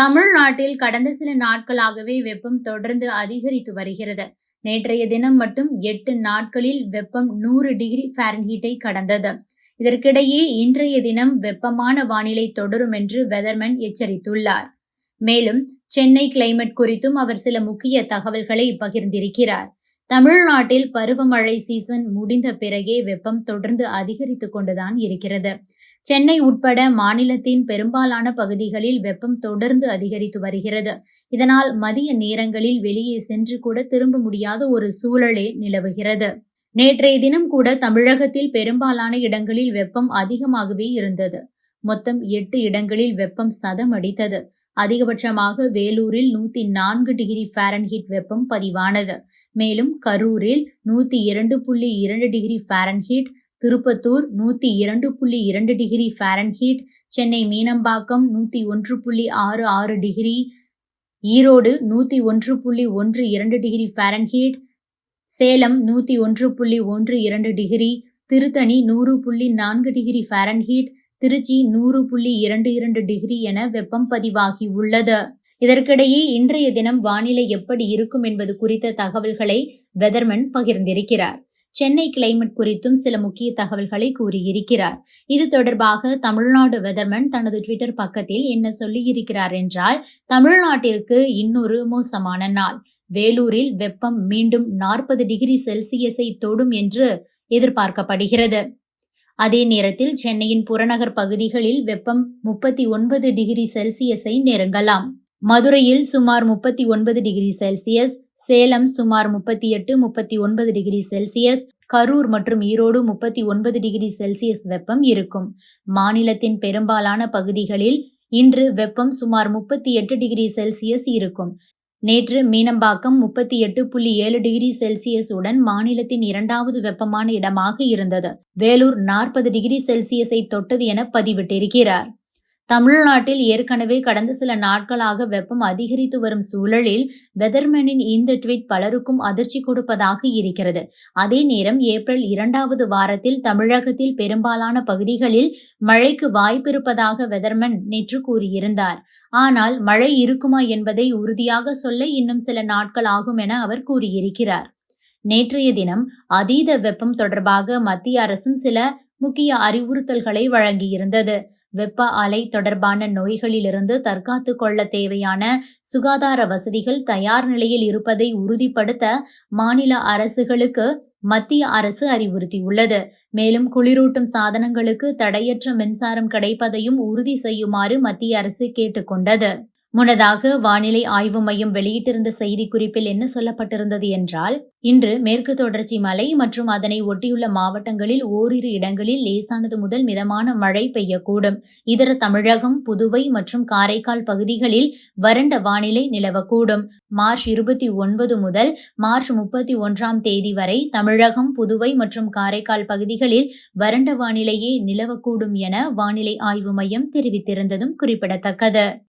தமிழ்நாட்டில் கடந்த சில நாட்களாகவே வெப்பம் தொடர்ந்து அதிகரித்து வருகிறது. நேற்றைய தினம் மட்டும் எட்டு நாட்களில் வெப்பம் நூறு டிகிரி ஃபாரன்ஹீட்டை கடந்தது. இதற்கிடையே இன்றைய தினம் வெப்பமான வானிலை தொடரும் என்று வெதர்மன் எச்சரித்துள்ளார். மேலும் சென்னை கிளைமேட் குறித்தும் அவர் சில முக்கிய தகவல்களை பகிர்ந்திருக்கிறார். தமிழ்நாட்டில் பருவமழை சீசன் முடிந்த பிறகே வெப்பம் தொடர்ந்து அதிகரித்து கொண்டுதான் இருக்கிறது. சென்னை உட்பட மாநிலத்தின் பெரும்பாலான பகுதிகளில் வெப்பம் தொடர்ந்து அதிகரித்து வருகிறது. இதனால் மதிய நேரங்களில் வெளியே சென்று கூட திரும்ப முடியாத ஒரு சூழலே நிலவுகிறது. நேற்றைய தினம் கூட தமிழகத்தில் பெரும்பாலான இடங்களில் வெப்பம் அதிகமாகவே இருந்தது. மொத்தம் எட்டு இடங்களில் வெப்பம் சதம் அடித்தது. அதிகபட்சமாக வேலூரில் நூத்தி நான்கு டிகிரி ஃபாரன்ஹீட் வெப்பம் பதிவானது. மேலும் கரூரில் நூத்தி இரண்டு புள்ளி இரண்டு டிகிரி ஃபாரன்ஹீட் திருப்பத்தூர் நூத்தி இரண்டு புள்ளி இரண்டு டிகிரி ஃபாரன்ஹீட் சென்னை மீனம்பாக்கம் நூத்தி ஒன்று புள்ளி ஆறு ஆறு டிகிரி ஈரோடு நூத்தி ஒன்று புள்ளி ஒன்று இரண்டு டிகிரி ஃபாரன்ஹீட் சேலம் நூத்தி ஒன்று புள்ளி ஒன்று இரண்டு டிகிரி திருத்தணி நூறு புள்ளி நான்கு டிகிரி ஃபாரன்ஹீட் திருச்சி நூறு புள்ளி இரண்டு இரண்டு டிகிரி என வெப்பம் பதிவாகி உள்ளது. இதற்கிடையே இன்றைய தினம் வானிலை எப்படி இருக்கும் என்பது குறித்த தகவல்களை வெதர்மன் பகிர்ந்திருக்கிறார். சென்னை கிளைமேட் குறித்தும் சில முக்கிய தகவல்களை கூறியிருக்கிறார். இது தொடர்பாக தமிழ்நாடு வெதர்மன் தனது ட்விட்டர் பக்கத்தில் என்ன சொல்லியிருக்கிறார் என்றால் தமிழ்நாட்டிற்கு இன்னொரு மோசமான நாள். வேலூரில் வெப்பம் மீண்டும் நாற்பது டிகிரி செல்சியஸை தொடும் என்று எதிர்பார்க்கப்படுகிறது. அதே நேரத்தில் சென்னையின் புறநகர் பகுதிகளில் வெப்பம் முப்பத்தி ஒன்பது டிகிரி செல்சியஸை நெருங்கலாம். மதுரையில் சுமார் முப்பத்தி ஒன்பது டிகிரி செல்சியஸ் சேலம் சுமார் முப்பத்தி எட்டு முப்பத்தி ஒன்பது டிகிரி செல்சியஸ் கரூர் மற்றும் ஈரோடு முப்பத்தி ஒன்பது டிகிரி செல்சியஸ் வெப்பம் இருக்கும். மாநிலத்தின் பெரும்பாலான பகுதிகளில் இன்று வெப்பம் சுமார் முப்பத்தி எட்டு டிகிரி செல்சியஸ் இருக்கும். நேற்று மீனம்பாக்கம் முப்பத்தி எட்டு புள்ளி ஏழு டிகிரி செல்சியஸ் உடன் மாநிலத்தின் இரண்டாவது வெப்பமான இடமாக இருந்தது. வேலூர் நாற்பது டிகிரி செல்சியஸை தொட்டது என பதிவிட்டிருக்கிறார். தமிழ்நாட்டில் ஏற்கனவே கடந்த சில நாட்களாக வெப்பம் அதிகரித்து வரும் சூழலில் வெதர்மேனின் இந்த ட்வீட் பலருக்கும் அதிர்ச்சி கொடுப்பதாக இருக்கிறது. அதே நேரம் ஏப்ரல் இரண்டாவது வாரத்தில் தமிழகத்தில் பெரும்பாலான பகுதிகளில் மழைக்கு வாய்ப்பிருப்பதாக வெதர்மன் நேற்று கூறியிருந்தார். ஆனால் மழை இருக்குமா என்பதை உறுதியாக சொல்ல இன்னும் சில நாட்கள் ஆகும் என அவர் கூறியிருக்கிறார். நேற்றைய தினம் அதீத வெப்பம் தொடர்பாக மத்திய அரசும் சில முக்கிய அறிவுறுத்தல்களை வழங்கியிருந்தது. வெப்ப அலை தொடர்பான நோய்களிலிருந்து தற்காத்து கொள்ள தேவையான சுகாதார வசதிகள் தயார் நிலையில் இருப்பதை உறுதிப்படுத்த மாநில அரசுகளுக்கு மத்திய அரசு அறிவுறுத்தியுள்ளது. மேலும் குளிரூட்டும் சாதனங்களுக்கு தடையற்ற மின்சாரம் கிடைப்பதையும் உறுதி செய்யுமாறு மத்திய அரசு கேட்டுக்கொண்டது முன்னதாக வானிலை ஆய்வு மையம் வெளியிட்டிருந்த செய்திக்குறிப்பில் என்ன சொல்லப்பட்டிருந்தது என்றால் இன்று மேற்கு தொடர்ச்சி மலை மற்றும் அதனை ஒட்டியுள்ள மாவட்டங்களில் ஓரிரு இடங்களில் லேசானது முதல் மிதமான மழை பெய்யக்கூடும். இதர தமிழகம் புதுவை மற்றும் காரைக்கால் பகுதிகளில் வறண்ட வானிலை நிலவக்கூடும். மார்ச் இருபத்தி ஒன்பது முதல் மார்ச் முப்பத்தி ஒன்றாம் தேதி வரை தமிழகம் புதுவை மற்றும் காரைக்கால் பகுதிகளில் வறண்ட வானிலையே நிலவக்கூடும் என வானிலை ஆய்வு மையம் தெரிவித்திருந்ததும் குறிப்பிடத்தக்கது.